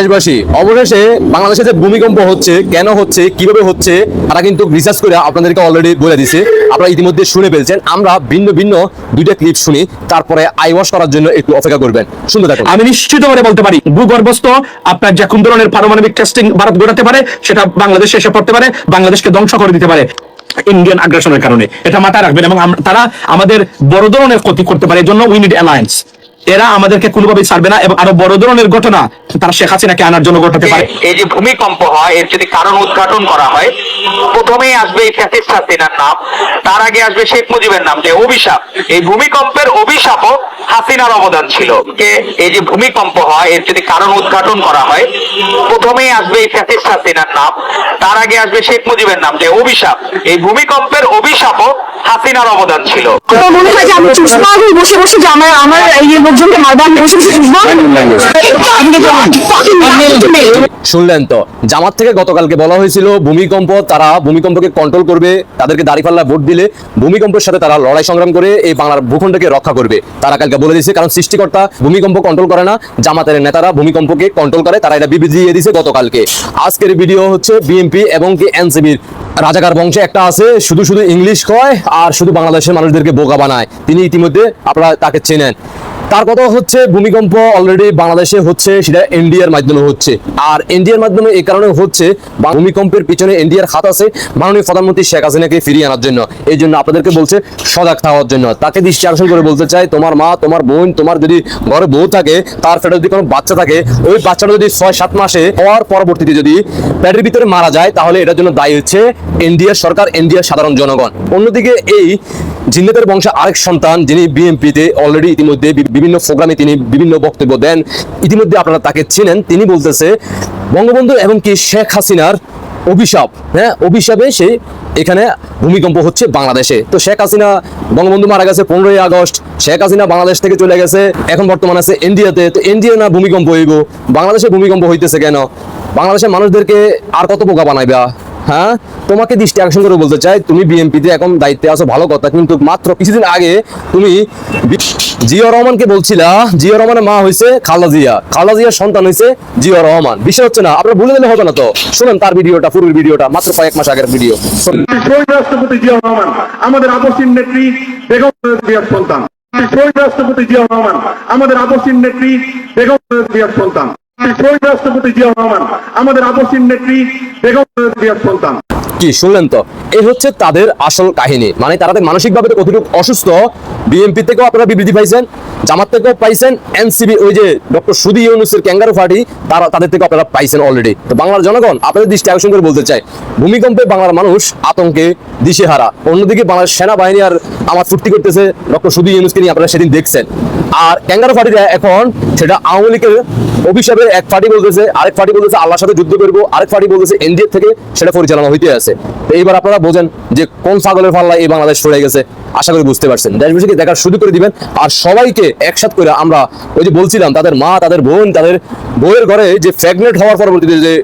দেশবাসী, অবশেষে বাংলাদেশে যে ভূমিকম্প হচ্ছে, কেন হচ্ছে, কীভাবে হচ্ছে, তারা কিন্তু রিসার্চ করে আপনাদেরকে অলরেডি বলে দিছে আপনারা ইতিমধ্যে শুনে ফেলছেন। আমরা ভিন্ন ভিন্ন দুইটা ক্লিপ শুনি, তারপরে আইওয়াশ করার জন্য একটু অপেক্ষা করবেন। শুনতে থাকুন। আমি নিশ্চিত বলতে পারি, ভূগর্ভস্থ আপনার যে কোন ধরনের পারমাণবিক টেস্টিং ভারত ঘটাতে পারে, সেটা বাংলাদেশে এসে পড়তে পারে, বাংলাদেশকে ধ্বংস করে দিতে পারে ইন্ডিয়ান আগ্রাসনের কারণে। এটা মাথায় রাখবেন এবং তারা আমাদের বড় ধরনের ক্ষতি করতে পারে। এই জন্য উই নিড অ্যালায়েন্স এরা আমাদেরকে কোনোভাবেই ছাড়বে না এবং আরও বড় ধরনের ঘটনা তারা শেখ হাসিনাকে আনার জন্য ঘটাতে পারে। এই যে ভূমিকম্প হয় এর যদি কারণ উদ্ঘাটন করা হয় প্রথমেই আসবে এই ফ্যাসিস্ট হাসিনার নাম। তার আগে আসবে শেখ মুজিবের নাম যে অভিশাপ। এই ভূমিকম্পের অভিশাপও হাসিনার অবদান ছিল। যে এই যে ভূমিকম্প হয় এর যদি কারণ উদ্ঘাটন করা হয় প্রথমেই আসবে এই ফ্যাসিস্ট হাসিনার নাম। তার আগে আসবে শেখ মুজিবের নাম যে অভিশাপ। এই ভূমিকম্পের অভিশাপও হাসিনার অবদান ছিল। তো মনে হয় যে আমি চুষমা বসে বসে যে আমার আমার এই শুনলেন তো জামাত থেকে গতকালকে বলা হয়েছিল ভূমিকম্প তারা ভূমিকম্পকে কন্ট্রোল করবে তাদেরকে দাঁড়িপাল্লা ভোট দিলে ভূমিকম্পের সাথে তারা লড়াই সংগ্রাম করে এই বাংলার ভূখণ্ডকে রক্ষা করবে। তারা কালকে বলে দিয়েছে কারণ সৃষ্টিকর্তা ভূমিকম্প কন্ট্রোল করে না জামাতের নেতারা ভূমিকম্পকে কন্ট্রোল করে তারা এটা বিবৃতি দিয়ে দিয়েছে গতকালকে। আজকের ভিডিও হচ্ছে বিএনপি এবং কি এনসিবির রাজাকার বংশে একটা আছে শুধু শুধু ইংলিশ কয় আর শুধু বাংলাদেশের মানুষদেরকে বোকা বানায়। তিনি ইতিমধ্যে আপনারা তাকে চেনেন। তার কথা হচ্ছে, ভূমিকম্প অলরেডি বাংলাদেশে হচ্ছে, সেটা ইন্ডিয়ার মাধ্যমে হচ্ছে। আর ইন্ডিয়ার মাধ্যমে এই কারণে হচ্ছে ভূমিকম্পের পিছনে ইন্ডিয়ার হাত আছে, মাননীয় প্রধানমন্ত্রী শেখ হাসিনাকে ফিরিয়ে আনার জন্য। এই জন্য আপনাদেরকে বলছে, সজাগ থাকার জন্য। তাকে দৃষ্টি করে বলতে চাই, তোমার মা, তোমার বোন, তোমার যদি ঘরে বউ থাকে, তার পেটে যদি কোনো বাচ্চা থাকে, ওই বাচ্চাটা যদি ছয়, সাত মাসে হওয়ার পরবর্তীতে যদি পেটের ভিতরে মারা যায়, তাহলে এটার জন্য দায়ী হচ্ছে ইন্ডিয়ার সরকার ইন্ডিয়ার সাধারণ জনগণ। অন্যদিকে এই জিন্নাতের বংশে আরেক সন্তান, যিনি বিএনপিতে অলরেডি ইতিমধ্যে বিভিন্ন প্রোগ্রামে তিনি বিভিন্ন বক্তব্য দেন। ইতিমধ্যে আপনারা তাকে চেনেন। তিনি বলতেছে, বঙ্গবন্ধু এবং কি শেখ হাসিনার অভিশাপ? হ্যাঁ অভিশাপে সে এখানে ভূমিকম্প হচ্ছে বাংলাদেশে। তো শেখ হাসিনা, বঙ্গবন্ধু মারা গেছে পনেরোই আগস্ট। শেখ হাসিনা বাংলাদেশ থেকে চলে গেছে, এখন বর্তমান আছে ইন্ডিয়াতে। তো ইন্ডিয়া না ভূমিকম্প হইব? বাংলাদেশে ভূমিকম্প হইতেছে কেন? বাংলাদেশের মানুষদেরকে আর কত বোকা বানাইবা? হ্যাঁ? তোমাকে দৃষ্টি আকর্ষণ করে বলতে চাই, তুমি বিএনপিতে এখন দায়িত্বে আছো, ভালো কথা, কিন্তু মাত্র কিছুদিন আগে তুমি জিয়া রহমানকে বলছিলা, জিয়া রহমানের মা হয়েছে খালা জিয়া। খালা জিয়ার সন্তান হয়েছে জিয়া রহমান। বিষয় হচ্ছে না, আপনারা ভুলে দিলে হবে না তো। শুনেন তার ভিডিওটা পুরো ভিডিওটা, মাত্র কয়েক মাস আগের ভিডিও। রাষ্ট্রপতি জিয়া রহমান, আমাদের আপসীন নেত্রী বেগম জিয়ার সন্তান। রাষ্ট্রপতি জিয়া রহমান, আমাদের আপসীন নেত্রী বেগম জিয়ার সন্তান। শহীদ কি শুনলেন তো? এই হচ্ছে তাদের আসল কাহিনী। মানে তাদের মানসিকভাবে কতটুকু অসুস্থ বিএমপি থেকেও আপনারা বিবৃতি পাইছেন জামাত থেকেও পাইছেন এনসিবি ওই যে ডক্টর সুদি ইউনুসের ক্যাঙ্গারু পার্টি, তারা তাদের থেকে আপনারা পাইছেন অলরেডি তো বাংলার জনগণ আপনাদের দৃষ্টি আকর্ষণ করে বলতে চাই ভূমিকম্পে বাংলার মানুষ আতঙ্কে দিশেহারা। অন্যদিকে বাংলার সেনাবাহিনী আর আমার ফুর্তি করতেছে ডক্টর সুদি ইউনুসকে নিয়ে আপনারা সেদিন দেখছেন। আর ক্যাঙ্গারু পার্টিটা এখন সেটা আওয়ামী লীগের অভিশাপের এক পার্টি বলতেছে, আরেক পার্টি বলতেছে আল্লাহর সাথে যুদ্ধ করব, আরেক পার্টি বলতেছে এনডিএ থেকে সেটা পরিচালনা হইতে আছে। তো এইবার আপনারা বোঝেন যে কোন ছাগলের পাল্লা এই বাংলাদেশ সরে গেছে। আশা করি বুঝতে পারছেন। দেশবাসীকে দেখার শুরু করে দিবেন। আর সবাইকে একসাথ করে আমরা ওই যে বলছিলাম, তাদের মা, তাদের বোন, তাদের বউয়ের ঘরে যে প্রেগনেন্ট হওয়ার পরবর্তীতে যে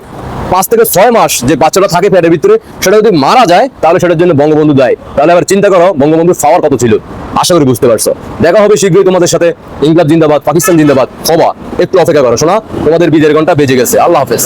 পাঁচ থেকে ছয় মাস যে বাচ্চাটা থাকে ফ্যাটের ভিতরে, সেটা যদি মারা যায়, তাহলে সেটার জন্য বঙ্গবন্ধু দেয়। তাহলে আবার চিন্তা করো, বঙ্গবন্ধুর পাওয়ার কত ছিল? আশা করি বুঝতে পারছ। দেখা হবে শীঘ্রই তোমাদের সাথে ইংলাদ জিন্দাবাদ, পাকিস্তান জিন্দাবাদ, হবা। একটু অপেক্ষা করো, শোনা, তোমাদের বিজয়ের ঘণ্টা বেজে গেছে। আল্লাহ হাফেজ।